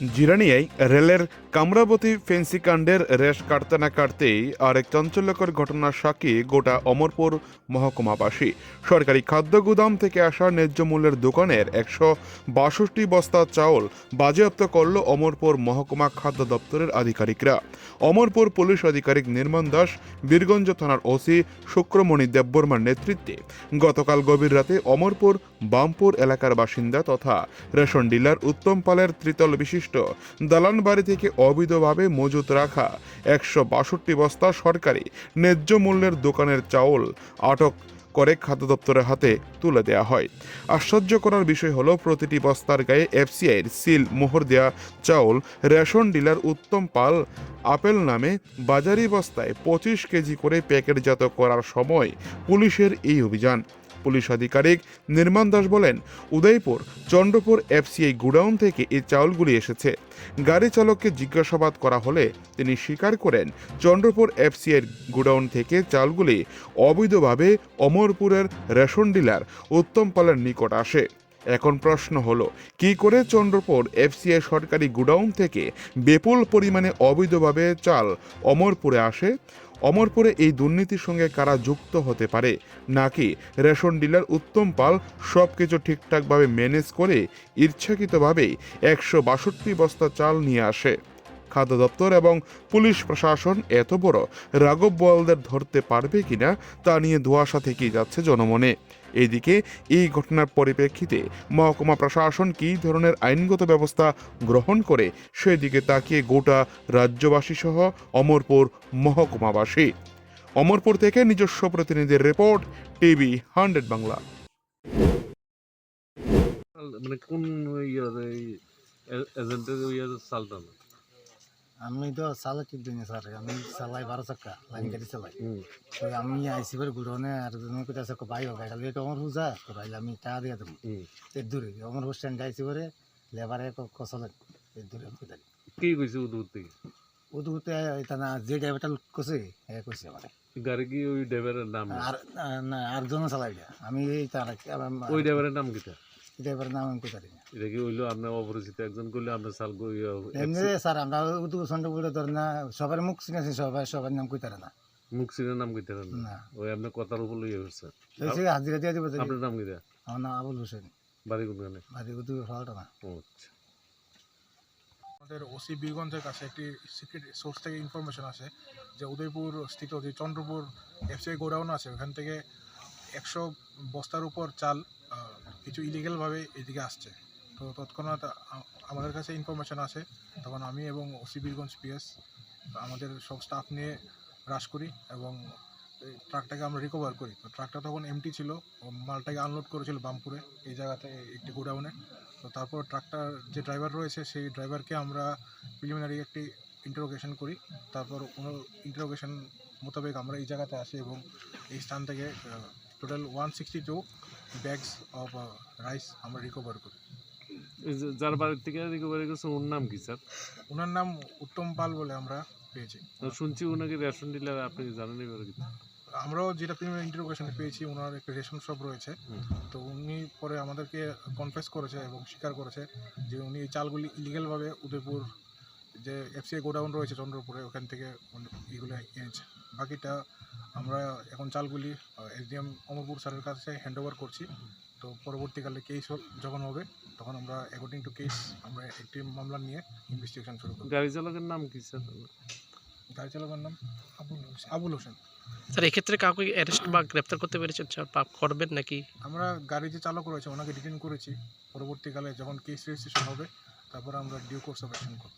জিরানিয়ায় রেলের কামরাবতী ফেন্সিকাণ্ডের রেশ কাটতে না কাটতেই আরেক চাঞ্চল্যকর ঘটনার সাক্ষী গোটা অমরপুর মহকুমাবাসী। সরকারি খাদ্য গুদাম থেকে আসা ন্যায্য মূল্যের দোকানের একশো বাষট্টি বস্তা চাউল বাজেয়াপ্ত করল অমরপুর মহকুমা খাদ্য দপ্তরের আধিকারিকরা। অমরপুর পুলিশ আধিকারিক নির্মল দাস, বীরগঞ্জ থানার ওসি শুক্রমণি দেববর্মার নেতৃত্বে গতকাল গভীর রাতে অমরপুর বামপুর এলাকার বাসিন্দা তথা রেশন ডিলার উত্তম পালের ত্রিতল বিশিষ্ট দালান বাড়ি থেকে অবৈধভাবে মজুত রাখা একশো বাষট্টি বস্তা সরকারি ন্যায্য মূল্যের দোকানের চাউল আটক করে খাদ্য দপ্তরের হাতে তুলে দেওয়া হয়। আশ্চর্য করার বিষয় হলো, প্রতিটি বস্তার গায়ে এফসিআইয়ের সিল, মোহর দেওয়া চাউল, ration dealer Uttam Pal, apple নামে বাজারি বস্তায় পঁচিশ কেজি করে প্যাকেটজাত করার সময় পুলিশের এই অভিযান। পুলিশ আধিকারিক নির্মাণ দাস বলেন, উদয়পুর, চন্দ্রপুর এফসিআই গুডাউন থেকে এই চাউলগুলি এসেছে। গাড়ি চালককে জিজ্ঞাসাবাদ করা হলে তিনি স্বীকার করেন, চন্দ্রপুর এফসিআই গুডাউন থেকে চালগুলি অবৈধভাবে অমরপুরের রেশন ডিলার উত্তম পালের নিকট আসে। এখন প্রশ্ন হলো, কি করে চন্দ্রপুর এফসিআই সরকারি গুডাউন থেকে বিপুল পরিমাণে অবৈধভাবে চাল অমরপুরে আসে? অমরপুরে এই দুর্নীতির সঙ্গে কারা যুক্ত হতে পারে, নাকি রেশন ডিলার উত্তম পাল সব কিছু ঠিকঠাকভাবে ম্যানেজ করে ইচ্ছাকৃতভাবে একশো বাষট্টি বস্তা চাল নিয়ে আসে? খাদ্য দপ্তর এবং পুলিশ প্রশাসন এত বড় রাঘব বোয়ালদের ধরতে পারবে কিনা তা নিয়ে ধোয়াশা থেকেই যাচ্ছে জনমনে। এইদিকে এই ঘটনার পরিপ্রেক্ষিতে মহকুমা প্রশাসন কী ধরনের আইনগত ব্যবস্থা গ্রহণ করে সেদিকে তাকিয়ে গোটা রাজ্যবাসী সহ অমরপুর মহকুমাবাসী। অমরপুর থেকে নিজস্ব প্রতিনিধির রিপোর্ট, টিভি হান্ড্রেড বাংলা। মানে কোন এজেন্টের ইয়ার চালটা না? আমি তো চালাই দিন স্যার আমি চালাই বারো চাক্কা লাইন গাড়ি চালাই। তো আমি আইসি বার ঘুরনে আর কোথায় আছে ভাই হোক গাড়ি এটা আমার পূজা তো ভাই আমি টাকা দিয়ে দেবো। এর দূরে আমার স্ট্যান্ড আইসি করে লেবারে এর দূরে আমি কোথায় কি কইছে থেকে? এটা না যে ড্রাইভারটা কছে হ্যাঁ কইছে আমার। গাড়ি কি ওই ড্রাইভারের নাম? আর না আর জন চালাই আমি এই তার ওই ড্রাইভারের নাম কিটা? ড্রাইভারের নাম আমি কোথায় এটা কি হইল? আপনার অপরিচিত একজন করলে আপনার চাল এমনি স্যার আমরা উদু সন্ডে বলে ধর না সবার মুখ চিনেছি সবাই সবার নাম কইতারে না। মুখসিনের নাম কিটা না? না। ওই আপনার কথার উপর লইয়া হচ্ছে হাজিরা দিয়ে দিব আপনার নাম কিটা আমার নাম আবুল হোসেন। বাড়ি কোনখানে? বাড়ি উদু হলটা না আচ্ছা। আমাদের ওসি বীরগঞ্জের কাছে একটি সিক্রেট সোর্স থেকে ইনফরমেশন আছে যে উদয়পুর স্থিত যে চন্দ্রপুর এফসিআই গোডাউন আছে ওখান থেকে একশো বস্তার উপর চাল কিছু ইলিগেলভাবে এদিকে আসছে। তো তৎক্ষণাৎ আমাদের কাছে ইনফরমেশান আসে, তখন আমি এবং ওসি বীরগঞ্জ পিএস আমাদের সব স্টাফ নিয়ে হ্রাস করি এবং ট্রাকটাকে আমরা রিকভার করি। তো ট্রাকটা তখন এমটি ছিল মালটাকে আনলোড করেছিল বামপুরে, এই জায়গাতে একটি গোডাউনে। তো তারপর ট্রাকটার যে ড্রাইভার রয়েছে, সেই ড্রাইভারকে আমরা প্রিলিমিনারি একটি ইন্টারোগেশন করি। তারপর কোনো ইন্টারোগেশন মোতাবেক আমরা এই জায়গাতে আসি এবং এই স্থান থেকে total one sixty two bags of rice আমরা রিকভার করি। যার বাড়ি থেকে রিকভারি করছে ওর নাম কি স্যার? ওনার নাম উত্তম পাল বলে আমরা পেয়েছি। শুনছি ওনাকে রেশন ডিলার আপনি জানেন এবার কি? আমরাও যেটা প্রিমিয়ার ইন্টারোগেশনে পেয়েছি ওনার একটা রেশন শপ রয়েছে। তো উনি পরে আমাদেরকে কনফেস করেছে এবং স্বীকার করেছে যে উনি এই চালগুলি ইলিগেলভাবে উদয়পুর যে এফসিআই গোডাউন রয়েছে চন্দ্রপুরে ওখান থেকে এগুলো এনেছে। বাকিটা আমরা এখন চালগুলি এসডিএম অমরপুর স্যারের কাছে হ্যান্ড ওভার করছি। তো পরবর্তীকালে কেস যখন হবে তখন আমরা অ্যাকর্ডিং টু কেস আমরা একটি মামলা নিয়ে ইনভেস্টিগেশন শুরু করব। গাড়ি চালকের নাম কি স্যার? গাড়ি চালকের নাম আবুল হোসেন। আবুল হোসেন। স্যার এক্ষেত্রে কাউকে অ্যারেস্ট বা গ্রেপ্তার করতে পেরেছেন? স্যার বা করবেন নাকি? আমরা গাড়ি যে চালক রয়েছে ওনাকে ডিটেন করেছি। পরবর্তীকালে যখন কেস রেজিস্ট্রেশন হবে তারপর আমরা ডিউ কোর্স অফ অ্যাকশন করব।